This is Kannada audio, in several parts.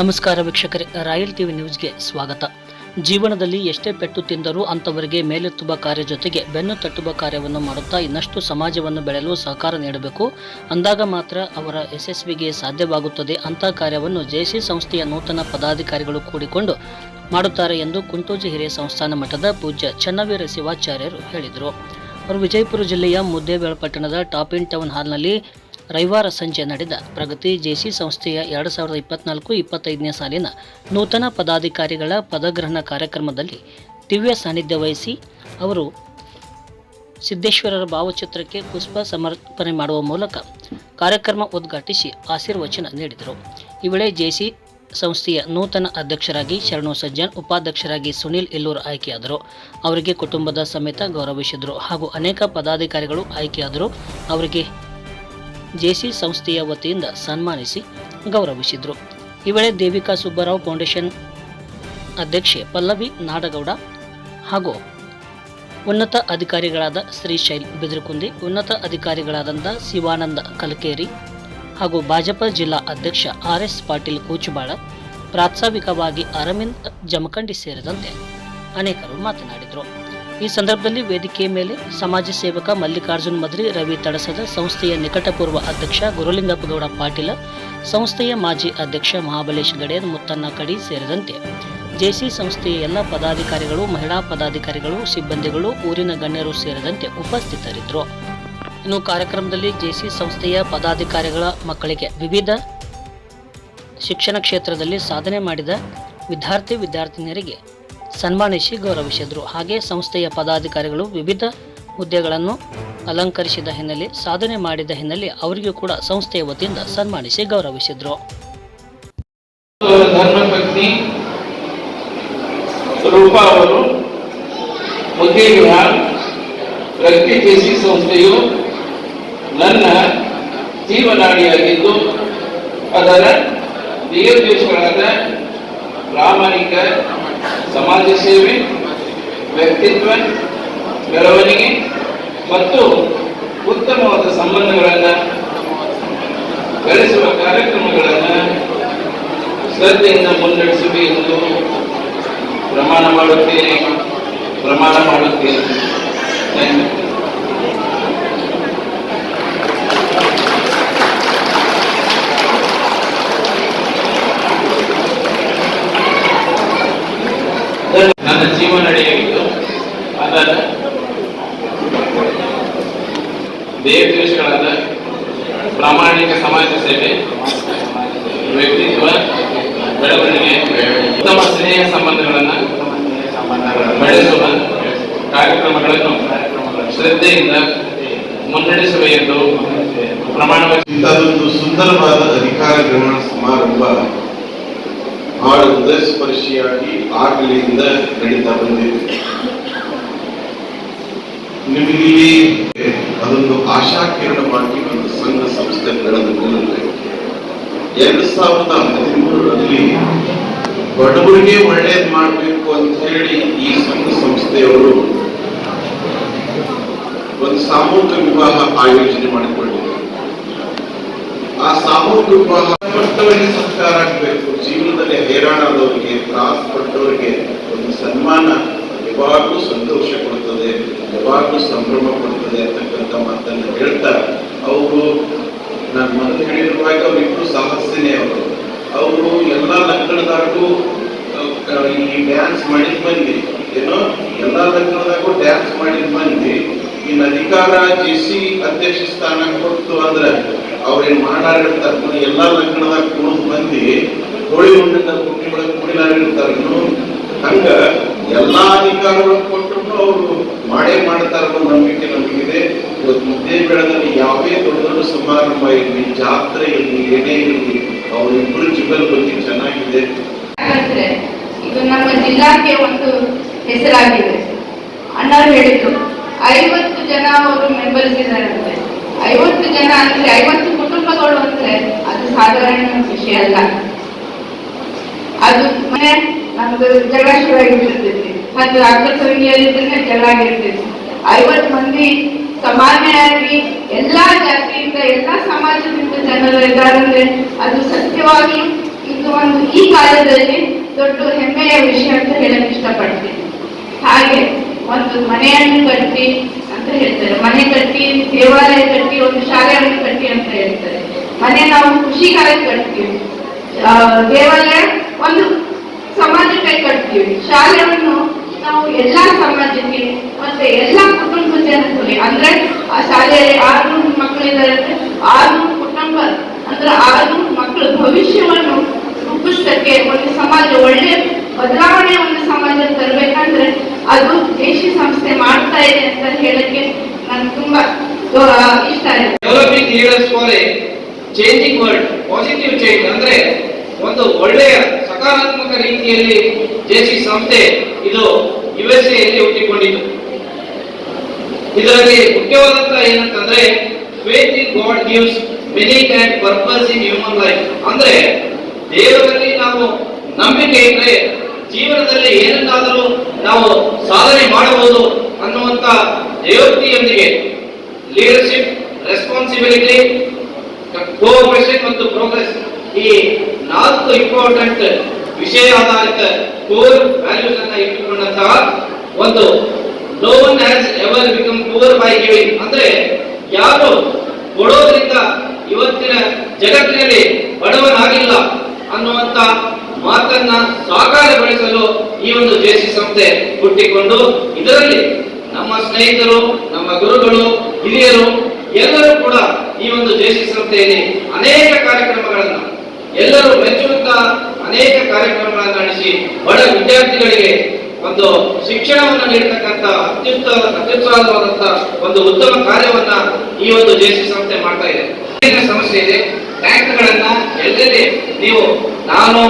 ನಮಸ್ಕಾರ ವೀಕ್ಷಕರೇ, ರಾಯಲ್ ಟಿವಿ ನ್ಯೂಸ್ಗೆ ಸ್ವಾಗತ. ಜೀವನದಲ್ಲಿ ಎಷ್ಟೇ ಪೆಟ್ಟು ತಿಂದರೂ ಅಂಥವರಿಗೆ ಮೇಲೆತ್ತುವ ಕಾರ್ಯ ಜೊತೆಗೆ ಬೆನ್ನು ತಟ್ಟುವ ಕಾರ್ಯವನ್ನು ಮಾಡುತ್ತಾ ಇನ್ನಷ್ಟು ಸಮಾಜವನ್ನು ಬೆಳೆಯಲು ಸಹಕಾರ ನೀಡಬೇಕು. ಅಂದಾಗ ಮಾತ್ರ ಅವರ ಯಶಸ್ವಿಗೆ ಸಾಧ್ಯವಾಗುತ್ತದೆ ಅಂಥ ಕಾರ್ಯವನ್ನು ಜೆಸಿ ಸಂಸ್ಥೆಯ ನೂತನ ಪದಾಧಿಕಾರಿಗಳು ಕೂಡಿಕೊಂಡು ಮಾಡುತ್ತಾರೆ ಎಂದು ಕುಂಟೋಜಿ ಹಿರಿಯ ಸಂಸ್ಥಾನ ಮಠದ ಪೂಜ್ಯ ಚನ್ನವೀರ ಶಿವಾಚಾರ್ಯರು ಹೇಳಿದರು. ಅವರು ವಿಜಯಪುರ ಜಿಲ್ಲೆಯ ಮುದ್ದೇಬೇಳ ಪಟ್ಟಣದ ಟಾಪ್ ಇನ್ ಟೌನ್ ಹಾಲ್ನಲ್ಲಿ ರವಿವಾರ ಸಂಜೆ ನಡೆದ ಪ್ರಗತಿ ಜೇಸಿ ಸಂಸ್ಥೆಯ ಎರಡು ಸಾವಿರದ ಇಪ್ಪತ್ನಾಲ್ಕು ಇಪ್ಪತ್ತೈದನೇ ಸಾಲಿನ ನೂತನ ಪದಾಧಿಕಾರಿಗಳ ಪದಗ್ರಹಣ ಕಾರ್ಯಕ್ರಮದಲ್ಲಿ ದಿವ್ಯ ಸಾನ್ನಿಧ್ಯ ವಹಿಸಿ ಅವರು ಸಿದ್ದೇಶ್ವರರ ಭಾವಚಿತ್ರಕ್ಕೆ ಪುಷ್ಪ ಸಮರ್ಪಣೆ ಮಾಡುವ ಮೂಲಕ ಕಾರ್ಯಕ್ರಮ ಉದ್ಘಾಟಿಸಿ ಆಶೀರ್ವಚನ ನೀಡಿದರು. ಈ ವೇಳೆ ಜೇಸಿ ಸಂಸ್ಥೆಯ ನೂತನ ಅಧ್ಯಕ್ಷರಾಗಿ ಶರಣು ಸಜ್ಜನ್, ಉಪಾಧ್ಯಕ್ಷರಾಗಿ ಸುನೀಲ್ ಎಲ್ಲೂರು ಆಯ್ಕೆಯಾದರು. ಅವರಿಗೆ ಕುಟುಂಬದ ಸಮೇತ ಗೌರವಿಸಿದರು ಹಾಗೂ ಅನೇಕ ಪದಾಧಿಕಾರಿಗಳು ಆಯ್ಕೆಯಾದರು. ಅವರಿಗೆ ಜೆಸಿ ಸಂಸ್ಥೆಯ ವತಿಯಿಂದ ಸನ್ಮಾನಿಸಿ ಗೌರವಿಸಿದರು. ಈ ವೇಳೆ ದೇವಿಕಾ ಸುಬ್ಬರಾವ್ ಫೌಂಡೇಶನ್ ಅಧ್ಯಕ್ಷೆ ಪಲ್ಲವಿ ನಾಡಗೌಡ ಹಾಗೂ ಉನ್ನತ ಅಧಿಕಾರಿಗಳಾದ ಶ್ರೀಶೈಲ್ ಬಿದಿರುಕುಂದಿ, ಉನ್ನತ ಅಧಿಕಾರಿಗಳಾದಂಥ ಶಿವಾನಂದ ಕಲಕೇರಿ ಹಾಗೂ ಭಾಜಪ ಜಿಲ್ಲಾ ಅಧ್ಯಕ್ಷ ಆರ್ ಎಸ್ ಪಾಟೀಲ್ ಕೂಚುಬಾಳ ಪ್ರಾತ್ಸಾವಿಕವಾಗಿ ಅರವಿಂದ್ ಜಮಖಂಡಿ ಸೇರಿದಂತೆ ಅನೇಕರು ಮಾತನಾಡಿದರು. ಈ ಸಂದರ್ಭದಲ್ಲಿ ವೇದಿಕೆ ಮೇಲೆ ಸಮಾಜ ಸೇವಕ ಮಲ್ಲಿಕಾರ್ಜುನ್ ಮದ್ರಿ, ರವಿ ತಡಸದ, ಸಂಸ್ಥೆಯ ನಿಕಟಪೂರ್ವ ಅಧ್ಯಕ್ಷ ಗುರುಲಿಂಗಪ್ಪಗೌಡ ಪಾಟೀಲ, ಸಂಸ್ಥೆಯ ಮಾಜಿ ಅಧ್ಯಕ್ಷ ಮಹಾಬಲೇಶ್ ಗಡೇರ್ ಮುತ್ತನ್ನ ಕಡಿ ಸೇರಿದಂತೆ. ಜೆಸಿ ಸಂಸ್ಥೆಯ ಎಲ್ಲ ಪದಾಧಿಕಾರಿಗಳು, ಮಹಿಳಾ ಪದಾಧಿಕಾರಿಗಳು, ಸಿಬ್ಬಂದಿಗಳು, ಊರಿನ ಗಣ್ಯರು ಸೇರಿದಂತೆ ಉಪಸ್ಥಿತರಿದ್ದರು. ಇನ್ನು ಕಾರ್ಯಕ್ರಮದಲ್ಲಿ ಜೆಸಿ ಸಂಸ್ಥೆಯ ಪದಾಧಿಕಾರಿಗಳ ಮಕ್ಕಳಿಗೆ ವಿವಿಧ ಶಿಕ್ಷಣ ಕ್ಷೇತ್ರದಲ್ಲಿ ಸಾಧನೆ ಮಾಡಿದ ವಿದ್ಯಾರ್ಥಿ, ವಿದ್ಯಾರ್ಥಿನಿಯರಿಗೆ ಸನ್ಮಾನಿಸಿ ಗೌರವಿಸಿದರು. ಹಾಗೆ ಸಂಸ್ಥೆಯ ಪದಾಧಿಕಾರಿಗಳು ವಿವಿಧ ಹುದ್ದೆಗಳನ್ನು ಅಲಂಕರಿಸಿದ ಹಿನ್ನೆಲೆ, ಸಾಧನೆ ಮಾಡಿದ ಹಿನ್ನೆಲೆ ಅವರಿಗೂ ಕೂಡ ಸಂಸ್ಥೆಯ ವತಿಯಿಂದ ಸನ್ಮಾನಿಸಿ ಗೌರವಿಸಿದರು. ರೂಪಾ ಅವರು ಮುದ್ದೇಗೃಹ ಪ್ರಗತಿ ಜೇಸಿ ಸಂಸ್ಥೆಯು ನನ್ನ ಜೀವನಾಡಿಯಾಗಿದ್ದು, ಅದರ ನಿಯೋಜಕರಾದ ಪ್ರಾಮಾಣಿಕ ಸಮಾಜ ಸೇವೆ, ವ್ಯಕ್ತಿತ್ವ, ಬೆಳವಣಿಗೆ ಮತ್ತು ಉತ್ತಮವಾದ ಸಂಬಂಧಗಳನ್ನು ಬೆಳೆಸುವ ಕಾರ್ಯಕ್ರಮಗಳನ್ನು ಶ್ರದ್ಧೆಯಿಂದ ಮುನ್ನಡೆಸುವೆ ಎಂದು ಪ್ರಮಾಣ ಮಾಡುತ್ತೇನೆ ಪ್ರಮಾಣ ಮಾಡುತ್ತೇನೆ. ನನ್ನ ಜೀವನ ನಡೆಯಾಗಿದ್ದು ಅದರ ದೇವದೇಶಗಳಾದ ಪ್ರಾಮಾಣಿಕ ಸಮಾಜ ಸೇವೆ, ವ್ಯಕ್ತಿತ್ವ, ಬೆಳವಣಿಗೆ, ಉತ್ತಮ ಸ್ನೇಹ ಸಂಬಂಧಗಳನ್ನು ಬೆಳೆಸುವ ಕಾರ್ಯಕ್ರಮಗಳನ್ನು ಶ್ರದ್ಧೆಯಿಂದ ಮುನ್ನಡೆಸುವ ಎಂದು ಪ್ರಮಾಣ ವಚನ ಇಂಥದೊಂದು ಸುಂದರವಾದ ಅಧಿಕಾರ ಗ್ರಹಣ ಸಮಾರಂಭ ಬಹಳ ಹೃದಯಸ್ಪರ್ಶಿಯಾಗಿ ಆಗಲಿಂದ ನಡೀತಾ ಬಂದಿದೆ. ನಿಮಗಿಲ್ಲಿ ಅದೊಂದು ಆಶಾಕಿರಣವಾಗಿ ಒಂದು ಸಂಘ ಸಂಸ್ಥೆ ನಿಲ್ಲುತ್ತೆ. ಎರಡು ಸಾವಿರದ ಹದಿಮೂರರಲ್ಲಿ ಬಡವರಿಗೆ ಒಳ್ಳೇದು ಮಾಡಬೇಕು ಅಂತ ಹೇಳಿ ಈ ಸಂಘ ಸಂಸ್ಥೆಯವರು ಒಂದು ಸಾಮೂಹಿಕ ವಿವಾಹ ಆಯೋಜನೆ ಮಾಡಿಕೊಂಡಿದ್ದಾರೆ. ಆ ಸಾಮೂಹಿಕ ಪಟ್ಟವರಿಗೆ ಸತ್ಕಾರ ಆಗಬೇಕು. ಜೀವನದಲ್ಲಿ ಹೈರಾಣಾದವರಿಗೆ ತ್ರಾಸ ಪಟ್ಟವರಿಗೆ ಒಂದು ಸನ್ಮಾನ ಯಾವಾಗಲೂ ಸಂತೋಷ ಕೊಡುತ್ತದೆ, ಯಾವಾಗಲೂ ಸಂಭ್ರಮ ಕೊಡುತ್ತದೆ ಅಂತಕ್ಕಂಥ ಮಾತನ್ನು ಹೇಳ್ತಾ, ಅವರು ನಾನು ಮೊದಲು ಹೇಳಿರುವಾಗ ಅವರಿಬ್ರು ಸಾಹಸ್ಯನೇ ಅವರು. ಅವರು ಎಲ್ಲ ಲಗ್ನದಾಗೂ ಈ ಡ್ಯಾನ್ಸ್ ಮಾಡಿದ ಮಂದಿ. ಏನೋ, ಎಲ್ಲ ಲಗ್ನದಾಗೂ ಡ್ಯಾನ್ಸ್ ಮಾಡಿದ ಮಂದಿ. ಇನ್ನು ಅಧಿಕಾರ ಜೆ ಸಿ ಅಧ್ಯಕ್ಷ ಸ್ಥಾನ ಕೊಟ್ಟು ಅಂದ್ರೆ ಅವ್ರೇನ್ ಮಾಡಾಡಿರ್ತಾರೆ ಎಲ್ಲಾ ಲಗ್ನದಾಗ ಕೂಡ ಮಂದಿ ಕೋಳಿ ಹೊಂಡದ ಕುಟ್ಟಿ ಒಳಗೆ ಕುಣಿಲಾಡಿರ್ತಾರ ಹಂಗ ಎಲ್ಲಾ ಅಧಿಕಾರಗಳು ಕೊಟ್ಟು ಅವರು ಮಾಡೇ ಮಾಡ್ತಾರ ನಂಬಿಕೆ ನಮಗಿದೆ. ಇವತ್ತು ಮುದ್ದೆ ಬೆಳೆದಲ್ಲಿ ಯಾವುದೇ ದೊಡ್ಡ ದೊಡ್ಡ ಸಮಾರಂಭ ಇರಲಿ, ಜಾತ್ರೆ ಇರಲಿ, ಏನೇ ಇರಲಿ ಅವರಿಬ್ಬರು ಜೀವನ ಬಗ್ಗೆ ಚೆನ್ನಾಗಿದೆ. ಇದು ನಮ್ಮ ಜಿಲ್ಲಾಕ್ಕೆ ಒಂದು ಹೆಸರಾಗಿದೆ. ಅಣ್ಣವ್ರು ಹೇಳಿದ್ರು, ಐವತ್ತು ಜನ ಅವರು ಮೆಂಬರ್ಸ್ ಇದ್ದಾರಂತೆ ಐವತ್ತು ಜನ ಅಂದ್ರೆ ಐವತ್ತು ಕುಟುಂಬಗಳು ಅಂದ್ರೆ ಅದು ಸಾಧಾರಣ ವಿಷಯ ಅಲ್ಲ. ಅದು ಮನೆ ನಮ್ದು ಜಗಳ ಶುರುವಾಗಿರ್ತೈತಿ ಮತ್ತು ಅಕ್ಕ ತಂಗಿಯರಿದ್ರೆ ಜಗಳ ಐವತ್ತು ಮಂದಿ ಸಮಾನವಾಗಿ ಎಲ್ಲಾ ಜಾತಿಯಿಂದ, ಎಲ್ಲಾ ಸಮಾಜದಿಂದ ಜನರು ಇದ್ದಾರಂದ್ರೆ ಅದು ಸತ್ಯವಾಗಿ ಇದು ಒಂದು ಈ ಕಾಲದಲ್ಲಿ ದೊಡ್ಡ ಹೆಮ್ಮೆಯ ವಿಷಯ ಅಂತ ಹೇಳಕ್ ಇಷ್ಟಪಡ್ತೀನಿ. ಹಾಗೆ ಒಂದು ಮನೆಯನ್ನು ಕಟ್ಟಿ ಅಂತ ಹೇಳ್ತಾರೆ. ಮನೆ ಕಟ್ಟಿ, ದೇವಾಲಯ ಕಟ್ಟಿ, ಒಂದು ಶಾಲೆಯನ್ನು ಕಟ್ಟಿ ಅಂತ ಹೇಳ್ತಾರೆ. ಮನೆ ನಾವು ಖುಷಿಗಾಗಿ ಕಟ್ತೀವಿ. ದೇವಾಲಯ ಒಂದು ಸಮಾಜಕ್ಕೆ ಕಟ್ತೀವಿ. ಶಾಲೆಯನ್ನು ನಾವು ಎಲ್ಲಾ ಸಮಾಜಕ್ಕೆ, ಮತ್ತೆ ಎಲ್ಲಾ ಕುಟುಂಬ ಅನುಕೂಲ ಅಂದ್ರೆ ಆ ಶಾಲೆಯಲ್ಲಿ ಆರ್ನೂರು ಮಕ್ಕಳಿದ್ದಾರೆ ಅಂದ್ರೆ ಆರ್ನೂರು ಕುಟುಂಬ, ಅಂದ್ರೆ ಆರು ಮಕ್ಕಳ ಭವಿಷ್ಯವನ್ನು ರೂಪಿಸಕ್ಕೆ ಒಂದು ಸಮಾಜ, ಒಳ್ಳೆ ಬದಲಾವಣೆ ಒಂದು ಸಮಾಜ ತರಬೇಕಂದ್ರೆ ಅದು ದೇಶಿ ಸಂಸ್ಥೆ ಮಾಡ್ತಾ ಇದೆ ಅಂತ ಹೇಳಕ್ಕೆ ನನ್ಗೆ ತುಂಬಾ ಇಷ್ಟ ಇದೆ developing leaders for a changing world positive change ಅಂದ್ರೆ ಒಂದು ಒಳ್ಳೆಯ ಸಕಾರಾತ್ಮಕ ರೀತಿಯಲ್ಲಿ ಜೆಸಿ ಸಂಸ್ಥೆ ಇದು ಯು ಎಲ್ಲಿ ಹುಟ್ಟಿಕೊಂಡಿತು ಇದರಲ್ಲಿ ಮುಖ್ಯವಾದಂತ ಏನಂತಂದ್ರೆ faith in God gives meaning and purpose in human life ಅಂದ್ರೆ ದೇವರಲ್ಲಿ ನಾವು ನಂಬಿಕೆ ಇದ್ರೆ ಜೀವನದಲ್ಲಿ ಏನನ್ನಾದರೂ ನಾವು ಸಾಧನೆ ಮಾಡಬಹುದು ಅನ್ನುವಂತ ದೇವತೆಯೊಂದಿಗೆ ಲೀಡರ್ಶಿಪ್ ರೆಸ್ಪಾನ್ಸಿಬಿಲಿಟಿ ಕೋಆಪರೇಷನ್ ಮತ್ತು ಪ್ರೋಗ್ರೆಸ್ ಈ ನಾಲ್ಕು ಇಂಪಾರ್ಟೆಂಟ್ ವಿಷಯ ಆಧಾರಿತ ಕೋರ್ ವ್ಯಾಲ್ಯೂಸ್ ಅನ್ನ ಇಟ್ಟುಕೊಂಡಂತಹ ಒಂದು no one has ever become poor by giving ಅಂದ್ರೆ ಯಾರು ಕೊಡೋದ್ರಿಂದ ಇವತ್ತಿನ ಜಗತ್ತಿನಲ್ಲಿ ಬಡವನಾಗಿಲ್ಲ ಅನ್ನುವಂತ ಮಾತನ್ನ ಸಾಕಾರಗೊಳಿಸಲು ಈ ಒಂದು ಜೇಸಿ ಸಂಸ್ಥೆ ಹುಟ್ಟಿಕೊಂಡು ಇದರಲ್ಲಿ ನಮ್ಮ ಸ್ನೇಹಿತರು, ನಮ್ಮ ಗುರುಗಳು, ಹಿರಿಯರು, ಎಲ್ಲರೂ ಕೂಡ ಈ ಒಂದು ಜೇಸಿ ಸಂಸ್ಥೆಯಲ್ಲಿ ಅನೇಕ ಕಾರ್ಯಕ್ರಮಗಳನ್ನು, ಎಲ್ಲರೂ ಮೆಚ್ಚುವಂತ ಅನೇಕ ಕಾರ್ಯಕ್ರಮಗಳನ್ನು ನಡೆಸಿ ಬಡ ವಿದ್ಯಾರ್ಥಿಗಳಿಗೆ ಒಂದು ಶಿಕ್ಷಣವನ್ನು ನೀಡತಕ್ಕಂತ ಅತ್ಯುತ್ತ ಅತ್ಯುತ್ಸಾಹವಾದಂತ ಒಂದು ಉತ್ತಮ ಕಾರ್ಯವನ್ನ ಈ ಒಂದು ಜೇಸಿ ಸಂಸ್ಥೆ ಮಾಡ್ತಾ ಇದೆ. ಸಮಸ್ಯೆ ಇದೆ. ಟ್ಯಾಂಕ್ಗಳನ್ನ ಎಲ್ಲೆಲ್ಲಿ ನೀವು, ನಾನು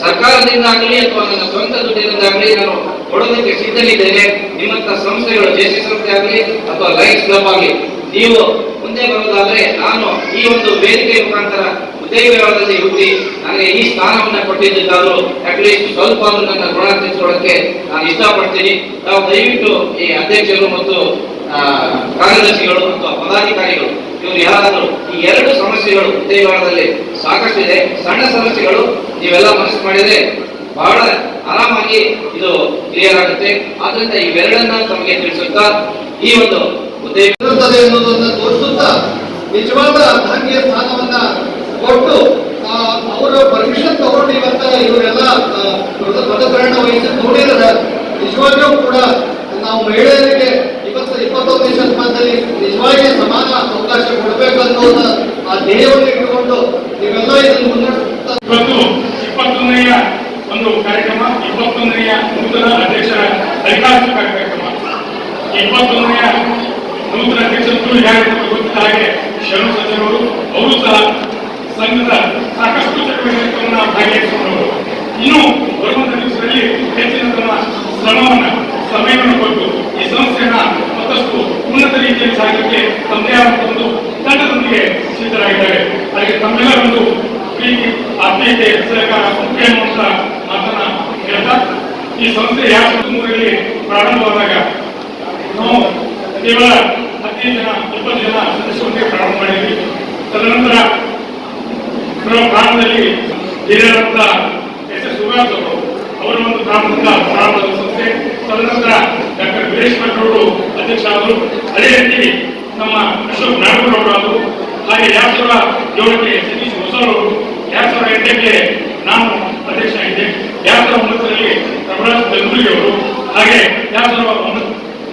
ಸರ್ಕಾರದಿಂದಾಗಲಿ ಅಥವಾ ನನ್ನ ಸ್ವಂತ ದುಡ್ಡಿನಿಂದಾಗಲಿ ನಾನು ಕೊಡೋದಕ್ಕೆ ಸಿದ್ಧನಿದ್ದೇನೆ ನಿಮ್ಮಂತ ಸಂಸ್ಥೆಗಳು ಜೆಸಿ ಸಂಸ್ಥೆ ಆಗಲಿ ಅಥವಾ ಲೈಫ್ ಕ್ಲಬ್ ಆಗಲಿ, ನೀವು ಮುಂದೆ ಬರೋದಾದ್ರೆ ನಾನು ಈ ಒಂದು ವೇದಿಕೆ ಮುಖಾಂತರ ಉದ್ಯೋಗದಲ್ಲಿ ಹುಟ್ಟಿ ನನಗೆ ಈ ಸ್ಥಾನವನ್ನ ಕೊಟ್ಟಿದ್ದಾದ್ರು ಅಟ್ಲೀಸ್ಟ್ ಸ್ವಲ್ಪ ನನ್ನ ಋಣ ತೀರ್ಸ್ಕೊಳ್ಳೋಕೆ ನಾನು ಇಷ್ಟಪಡ್ತೀನಿ. ನಾವು ದಯವಿಟ್ಟು ಈ ಅಧ್ಯಕ್ಷರು ಮತ್ತು ಕಾರ್ಯದರ್ಶಿಗಳು ಅಥವಾ ಪದಾಧಿಕಾರಿಗಳು, ಇವರು ಯಾರಾದರೂ ಈ ಎರಡು ಸಮಸ್ಯೆಗಳು ಉದ್ಯೋಗದಲ್ಲಿ ಸಾಕಷ್ಟು ಇದೆ ಸಣ್ಣ ಸಮಸ್ಯೆಗಳು ನೀವೆಲ್ಲ ಮನಸ್ಸು ಮಾಡಿದ್ರೆ ಬಹಳ ಆರಾಮಾಗಿ ಇದು ಕ್ಲಿಯರ್ ಆಗುತ್ತೆ ಆದ್ರಿಂದ ಇವೆರಡನ್ನ ತಮಗೆ ತಿಳಿಸುತ್ತಾ ಈ ಒಂದು ಉದ್ದೇಶ ಎನ್ನುವುದನ್ನು ತೋರಿಸುತ್ತಾ ನಿಜವಾದ ಅರ್ಧಾಂಗಿಯ ಸ್ಥಾನವನ್ನ ಕೊಟ್ಟು ಅವರ ಪರ್ಮಿಷನ್ ತಗೊಂಡು ಇವತ್ತ ಇವರೆಲ್ಲ ಆ, ಪದ- ಪದಗ್ರಹಣ ವಹಿಸಿ ನೋಡಿದ್ರೆ ನಿಜವಾಗಿಯೂ ಕೂಡ ನಾವು ಮಹಿಳೆಯರಿಗೆ ಇವತ್ತು ಇಪ್ಪತ್ತೊಂದನೇ ಶತಮಾನದಲ್ಲಿ ನಿಜವಾಗಿ ಸಮಾನ ಅವಕಾಶ ಕೊಡಬೇಕನ್ನೋದ ಆ ಧ್ಯೇಯವನ್ನು ಇಟ್ಟುಕೊಂಡು ನೀವೆಲ್ಲ ಇದನ್ನು ಮುನ್ನಡೆಸುತ್ತಾ ಇವತ್ತು ಇಪ್ಪತ್ತೊಂದನೆಯ ಒಂದು ಕಾರ್ಯಕ್ರಮ ಇಪ್ಪತ್ತೊಂದನೆಯ ನೂತನ ಅಧ್ಯಕ್ಷರ ಅಧಿಕಾರಿಕ ಕಾರ್ಯಕ್ರಮ ಇಪ್ಪತ್ತೊಂದನೆಯ ನೂತನ ಅಧ್ಯಕ್ಷರು ಯಾರು ಗೊತ್ತಿದ್ದ ಹಾಗೆ ಶರಣು ಸಚಿವರು ಅವರು ಸಹ ಸಂಘದ ಸಾಕಷ್ಟು ಚಟುವಟಿಕೆಗಳನ್ನ ಭಾಗಿಯಾಗಿಸಿಕೊಂಡವರು ಇನ್ನು ಬರುವಂತ ದಿವಸದಲ್ಲಿ ಹೆಚ್ಚಿನ ಶ್ರಮವನ್ನು ಸಮಯವನ್ನು ಕೊಟ್ಟು ಈ ಸಂಸ್ಥೆಯನ್ನ ಮತ್ತಷ್ಟು ಉನ್ನತ ರೀತಿಯಲ್ಲಿ ಸಾಗಲಿಕ್ಕೆ ತಮ್ಮದೇ ಆದ ಒಂದು ತಂಡದೊಂದಿಗೆ ಸಿದ್ಧರಾಗಿದ್ದಾರೆ ಹಾಗೆ ತಮ್ಮೆಲ್ಲರ ಒಂದು ಪ್ರೀತಿ ಆತ್ಮೀಯತೆ ಸಹಕಾರ ಅಂತ ಮಾತನ್ನ ಹೇಳ್ತಾ ಈ ಸಂಸ್ಥೆ ಎರಡು ಮೂರಲ್ಲಿ ಪ್ರಾರಂಭವಾದಾಗ ನಾವು ಕೇವಲ ಹದಿನೈದು ಜನ ಇಪ್ಪತ್ತು ಜನ ಸದಸ್ಯರೊಂದಿಗೆ ಪ್ರಾರಂಭ ಮಾಡಿದ್ವಿ. ತದನಂತರ ನಮ್ಮ ಕಾಲದಲ್ಲಿ ಹಿರಿಯರಂತ ಎಸ್ ಎಸ್ ಸುಭಾಷ್ ಅವರು, ಅವರ ಒಂದು ಪ್ರಾರಂಭದಿಂದ ಪ್ರಾರಂಭದ ಸಂಸ್ಥೆ. ತದನಂತರ ಡಾಕ್ಟರ್ ವೀರೇಶ್ ಭಟ್ ಅವರು ಅಧ್ಯಕ್ಷ ಆದರು. ಅದೇ ರೀತಿ ನಮ್ಮ ಅಶೋಕ್ ನಾಗೂರ್ ಅವರು ಆದರು. ಹಾಗೆ ಎರಡ್ ಸಾವಿರ ಏಳಕ್ಕೆ ಸತೀಶ್ ಹೊಸವರು ಎರಡ್ ಸಾವಿರ ಎಂಟಕ್ಕೆ ನಾನು ಅಧ್ಯಕ್ಷ ಆಗಿದ್ದೆ. ಎರಡ್ ಸಾವಿರದ ಒಂಬತ್ತರಲ್ಲಿ ಬೆಂಗಳೂರಿ ಅವರು, ಹಾಗೆ ಎರಡ್ ಸಾವಿರದ ಹತ್ತರಲ್ಲಿ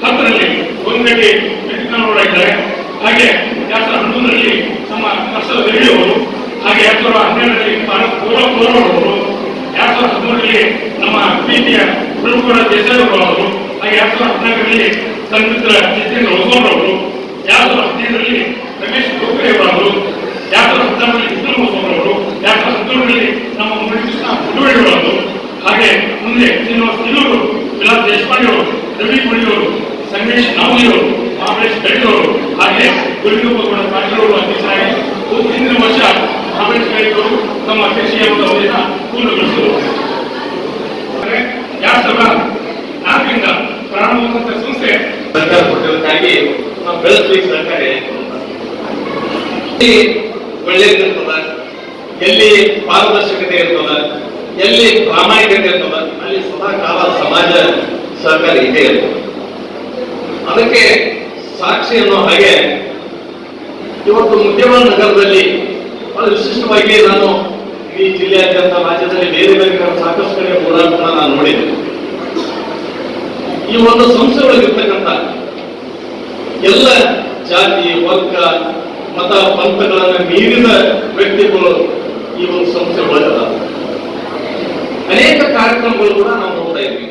ಹತ್ತರಲ್ಲಿ ಗೋಂಗಡ್ಡಿ ವೆಂಕಟನವರಾಗಿದ್ದಾರೆ ಹಾಗೆ ಎರಡ್ ಸಾವಿರದ ಹನ್ನೊಂದರಲ್ಲಿ ನಮ್ಮ ಕರ್ಸದ ರೆಡ್ಡಿ ಅವರು ಹಾಗೆ ಎರಡ್ ಸಾವಿರದ ಹನ್ನೆರಡರಲ್ಲಿ ಪೂರ್ವ ಅವರು ಎರಡ್ ಸಾವಿರದ ಹದಿಮೂರರಲ್ಲಿ ನಮ್ಮ ಪ್ರೀತಿಯ ಪ್ರಮುಖರ ದೇಸಾಯಿ ಅವರು ಹಾಗೆ ಎರಡ್ ಸಾವಿರದ ಹದಿನಾಲ್ಕರಲ್ಲಿ ಸನ್ಮಿತ್ರ ಜಿತೇಂದ್ರ ಹೊಸೋರ್ ಅವರು ಎರಡ್ ಸಾವಿರದ ಹದಿನೈದರಲ್ಲಿ ರಮೇಶ್ ಗೋಖಲೆ ಅವರು ಎರಡ್ ಸಾವಿರದ ಹದಿನಾರರಲ್ಲಿ ವಿಠಲ್ ಹೊಸೋರ್ ಅವರು ಎರಡ್ ಸಾವಿರದ ಹದಿನೇಳರಲ್ಲಿ ನಮ್ಮ ಮುನಿಕೃಷ್ಣ ಅವರು ಹಾಗೆ ಮುಂದೆ ಶ್ರೀನಿವಾಸ ತಿಲ್ಲೂರು ವಿಲಾಸ್ ದೇಶಪಾಂಡೆ ಅವರು, ರವಿ ಮುಳಿಯವರು ಸಂಗಮೇಶ್ ನಾವಲಿ ಅವರು, ಮಹಾಬಲೇಶ್ ಅವರು, ಹಾಗೆ ಗುರುಗೋಪಗೌಡ ಪಾಟೀಲ್ ಅವರು ಅಧ್ಯಕ್ಷರಾಗಿ ಹೋದ ಹಿಂದಿನ ವರ್ಷ ತಮ್ಮ ಅಧ್ಯಕ್ಷೀಯ ಒಂದು ಅವಧಿಯನ್ನ ಪೂರ್ಣಗೊಳಿಸಿದರು. ಎರಡ್ ಸಾವಿರದ ನಾಲ್ಕರಿಂದ ಪ್ರಾರಂಭವಾದಂತಹ ಸಂಸ್ಥೆ ಸರ್ಕಾರ ಕೊಟ್ಟಿದ್ದಕ್ಕಾಗಿ ನಾವು ಬೆಳೆಸ್ಬೇಕು ಸರ್ಕಾರ. ಒಳ್ಳೇದಿರ್ತದ ಎಲ್ಲಿ ಪಾರದರ್ಶಕತೆ ಇರ್ತದ, ಎಲ್ಲಿ ಪ್ರಾಮಾಣಿಕತೆ ಇರ್ತದ, ಅಲ್ಲಿ ಸದಾ ಕಾಲ ಸಮಾಜ ಸರ್ಕಾರ ಇದೆ ಇರ್ತದೆ. ಅದಕ್ಕೆ ಸಾಕ್ಷಿ ಅನ್ನೋ ಹಾಗೆ ಇವತ್ತು ಮುದ್ಯಮಾನ ನಗರದಲ್ಲಿ ಬಹಳ ವಿಶಿಷ್ಟವಾಗಿ ನಾನು ಈ ಜಿಲ್ಲೆಯಾದ್ಯಂತ ರಾಜ್ಯದಲ್ಲಿ ಬೇರೆ ಬೇರೆ ಸಾಕಷ್ಟು ಕಡೆ ಓಡಾಡ್ತಾ ನಾನು ನೋಡಿದೆ ಈ ಒಂದು ಸಂಸ್ಥೆಗಳಿರ್ತಕ್ಕಂಥ ಎಲ್ಲ ಜಾತಿ, ವರ್ಗ, ಮತ ಪಂಥಗಳನ್ನು ಮೀರಿದ ವ್ಯಕ್ತಿಗಳು ಈ ಒಂದು ಸಂಸ್ಥೆ ಒಳಗದ ಅನೇಕ ಕಾರ್ಯಕ್ರಮಗಳು ಕೂಡ ನಾವು ನೋಡ್ತಾ ಇದ್ವಿ.